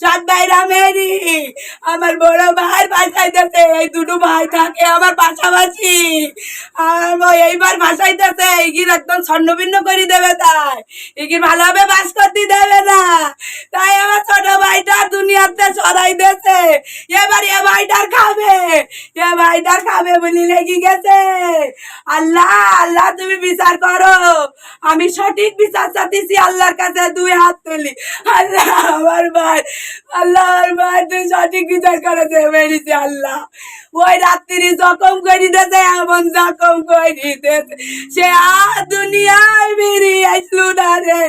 চাঁদ ভাইরা মেরি আমার বড় ভাই বাসাইতেছে এই দুটো ভাই থাকে আমার পাশাপাশি। আর এইবার বাসাইতেছে এগির একদম ছন্নভিন্ন করে দেবে তাই। এগির ভালোভাবে বাস করতে দেবে না। তাই আমার ছোট ভাইটা দুনিয়াতে সরাই দিয়েছে। এবার এ ভাইটার খাবে। এ ভাইটার খাবে বলি লেগে গেছে। আল্লাহ আল্লাহ তুমি বিচার করো। আমি সঠিক বিচার চাতিছি আল্লাহর কাছে দুই হাত তুলি। আল্লাহ, আমার ভাই আল্লাহ আমার তুই সঠিক বিচার করে বেরিয়েছে আল্লাহ। ওই রাত্রি জখম করে দিতে এমন জখম করে দিতে সে আর দুনিয়ায় বেরিয়ে আসলো না রে।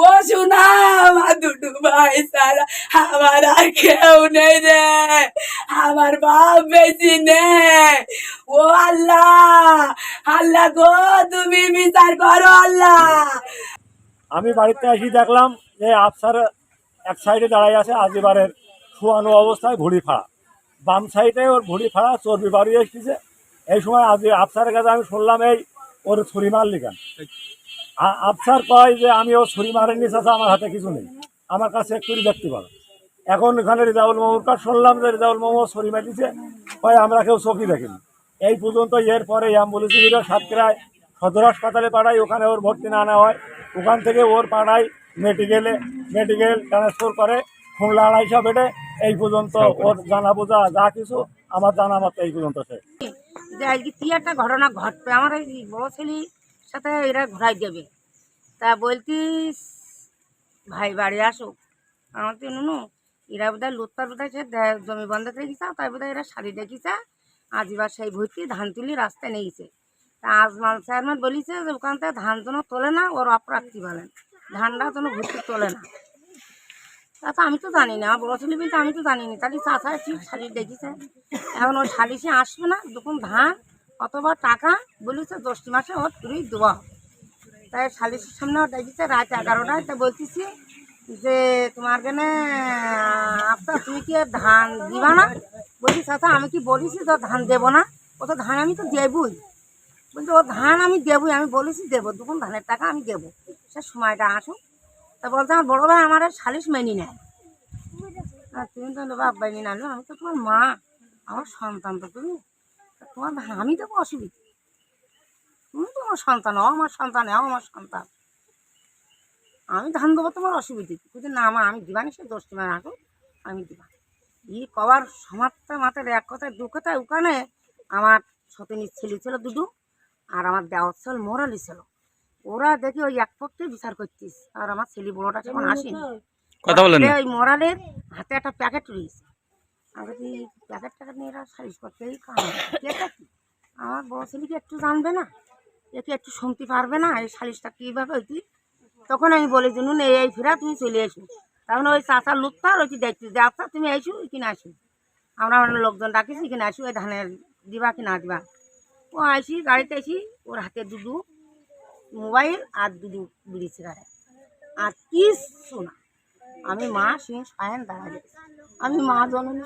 ও শোনা আমার দুটো ভাই সারা, আমার আর কেউ নেই রে। আমার বাপ বেশি নেই। ও আল্লাহ আল্লাহ গো, তুমি বিচার করো আল্লাহ। আমি বাড়িতে এসে দেখলাম যে আফসার এক সাইডে দাঁড়াই আছে আজিবারের শোয়ানো অবস্থায় ভুড়ি ফাড়া। বাম সাইডে ওর ভুড়ি ফাড়া, চর্বি বাড়ি এসেছে। এই সময় আজ আফসারের কাছে আমি শুনলাম, এই ওর ছুরি মারলি কেন? আফসার কয় যে, আমি ও ছুরি মারেনি চাচা, আমার হাতে কিছু নেই। আমার কাছে একটু দেখতে পারো। এখন এখানে রিজাউল মামুর কাছে শুনলাম যে রিজাউল মামু ছুরি মারিছে। কয়, আমরা কেউ চোখই দেখিনি। এই পর্যন্ত এর এরপরে অ্যাম্বুলেন্সের সাতক্ষীরায় সদর হাসপাতালে পাঠাই ওখানে ওর ভর্তি না নেওয়া হয় ওখান থেকে ওর পাঠাই মেডিকেলে মেডিকেল ট্রান্সফার করে খুলনা আড়াইশা বেডে এই পর্যন্ত ওর জানা বোঝা যা কিছু আমার জানা মতো এই পর্যন্ত যে আজকে কি একটা ঘটনা ঘটবে? আমার এই বড় ছেলের সাথে এরা ঘোরাই দেবে। তা বলতিস ভাই বাড়ি আসুক আমার তো নুনু এরা বোধহয় লুত্তার বোধহয় সে জমি বন্ধ করে গেছে তাই বোধহয় এরা শাড়ি দেখিছে আজ এবার সেই ভর্তি ধান তুলি রাস্তায় নিয়েছে। তা আজমাল চেয়ারম্যান বলিছে যে ওখান থেকে ধান যেন তোলে না ওর অপরাধী বলেন? ধানটা যেন ভর্তি তোলে না। তা আমি তো জানি না, বড় ছেলে বলছে আমি তো জানি না। তাহলে চাষা ঠিক শাড়ি দেখিছে? এখন ওই শালিশে আসবে না যখন ধান অথবা টাকা, বলেছে দশটি মাসে ওর তুই দেওয়া তাই শালিশের সামনে ওর দেখেছে রাত এগারোটায়, তা বলতেছি যে তোমার কেনে আপনার তুমি কি ধান দিবা না? বলছি, চাচা, আমি কি বলেছি তো ধান দেবো না? ও তো ধান আমি তো দেবই। বলছি, ও ধান আমি দেবই, আমি বলেছি দেবো তখন ধানের টাকা আমি দেবো। সে সময়টা আসুক। তা বলছে, আমার বড়ো ভাই আমার শালিশ মেনি নেয়। আর তুমি তো বাপ মেনে নালো আমি তো তোমার মা, আমার সন্তান তো তুমি। তা তোমার আমি দেবো অসুবিধা। তুমি তো আমার সন্তান, ও আমার সন্তান ও আমার সন্তান। আমি ধান দেবো তোমার অসুবিধা। কিন্তু না মা, আমি দিবানি, সে দশ তোমার আসুক আমি দিবা। ই কবার সমাজটা মাথার এক কথায়, দু কথায় ওখানে আমার সতীনীর ছেলে ছিল দুটো আর আমার দেওয়ার ছিল মোরালি ছিল। ওরা দেখি ওই এক পক্ষে বিচার করতিস। আর আমার ছেলে বড়োটা যখন আসেনি কথা বলেন। ওই মোরালের হাতে একটা প্যাকেট রয়েছে। আমি বলি, প্যাকেট ট্যাকেট নিয়ে এরা সারিস করতেই কি? আমার বড় ছেলে কি একটু জানবে না? একে একটু শুনতে পারবে না? এই সালিশটা কীভাবে হইতি? তখন আমি বলি যে নুন এই এই ফেরা তুমি চলে এসো। তখন ওই চাষার লুৎতার ওই দেখছি যে আচ্ছা তুমি এসো কিনে আসো। আমরা আমরা লোকজন ডাকিছি কিনে আসো ওই ধানের দিবা কি না দিবা? ও আইসি গাড়িতে আসি ওর হাতে দুধু মোবাইল আর দুধু বিড়ি সিগারেট। আর কিচ্ছু না আমি মা সিং সায়ন দাঁড়াই আমি মা জননী।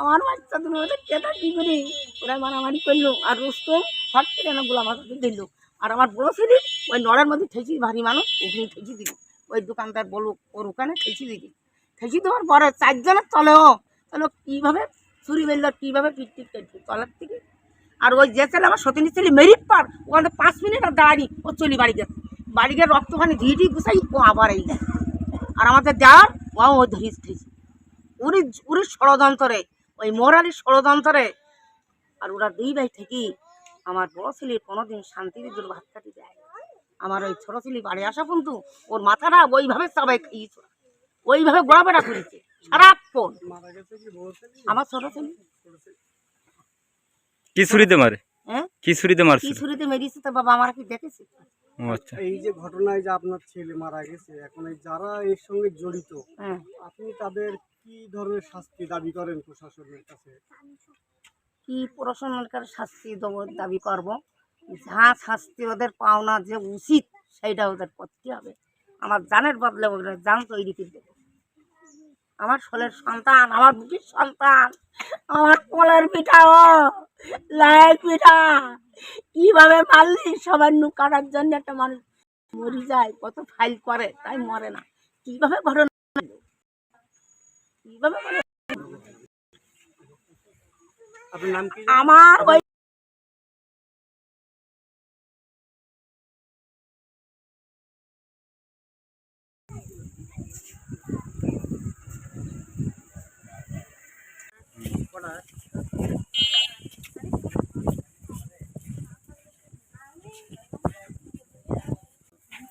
আমার বাচ্চা, তুমি ওদের কেটা কি করি? ওরা মারামারি করল, আর রুস্তম হট করে না গোলা মাথাতে দিল। আর আমার বড় ছেলে ওই নড়ার মধ্যে ঠেঁচি, ভারী মানুষ, ওখানে ঠেঁচি দিল। ওই দোকানদার বলুক ওর ওখানে ঠেঁচি দিলি ঠেঁচি দেওয়ার পরে চারজনের চলেও তাহলে কীভাবে চুরি বেরল কীভাবে পিট পিট করছে তলার থেকে আর ওই যে ছেলে, আমার সতীনী ছেলে, মেরিট পার ওখানে পাঁচ মিনিট আর দাঁড়ানি ও চলি বাড়ি গেছে। বাড়ি গিয়ে রক্তখানি ঝিটি গুছাই ও আবার এই যায় আর আমাদের যাওয়ার ও ওই ধরিস ধরিস উনি উনি ষড়যন্ত্রে ওই মোরালির ষড়যন্ত্রে। আর ওরা দুই ভাই থেকে আমার বড় ছেলে কোনোদিন শান্তির জন্য ভাত কাটি দেয় আমার ওই ছোটো ছেলে বাড়ি আসা পর্যন্ত ওর মাথাটা ওইভাবে সবাই খাইয়েছে ওইভাবে গোড়াবেড়া করেছে সারাক্ষণ। আমার ছোটো ছেলে। কি ছুরিতে মারে? হ্যাঁ? কি ছুরিতে কি মারছিল। ছুরিতে মেরিয়েছে তো বাবা আমার কি দেখেছে আচ্ছা। এই যে ঘটনায় যে আপনার ছেলে মারা গেছে এখন এই যারা এর সঙ্গে জড়িত হ্যাঁ। আপনি তাদের কি ধরনের শাস্তি দাবি করেন প্রশাসনের কাছে? কি প্রশাসনের শাস্তি দেবো দাবি করব? যা শাস্তি ওদের পাওনা যে উচিত সেইটা ওদের করতে হবে। আমার জানের বদলে ওদের জান তৈরি করে আমার ছোলের সন্তান আমার বুটির সন্তান আমার কলের পিঠা পিঠা কীভাবে মারলি? সবার নু কাটার জন্য একটা মানুষ মরি যায় কত ফাইল করে তাই মরে না। কীভাবে ঘটনা কীভাবে আমার ওই ঘেরাঘাট করে মোবাইলে এখন ভিডিও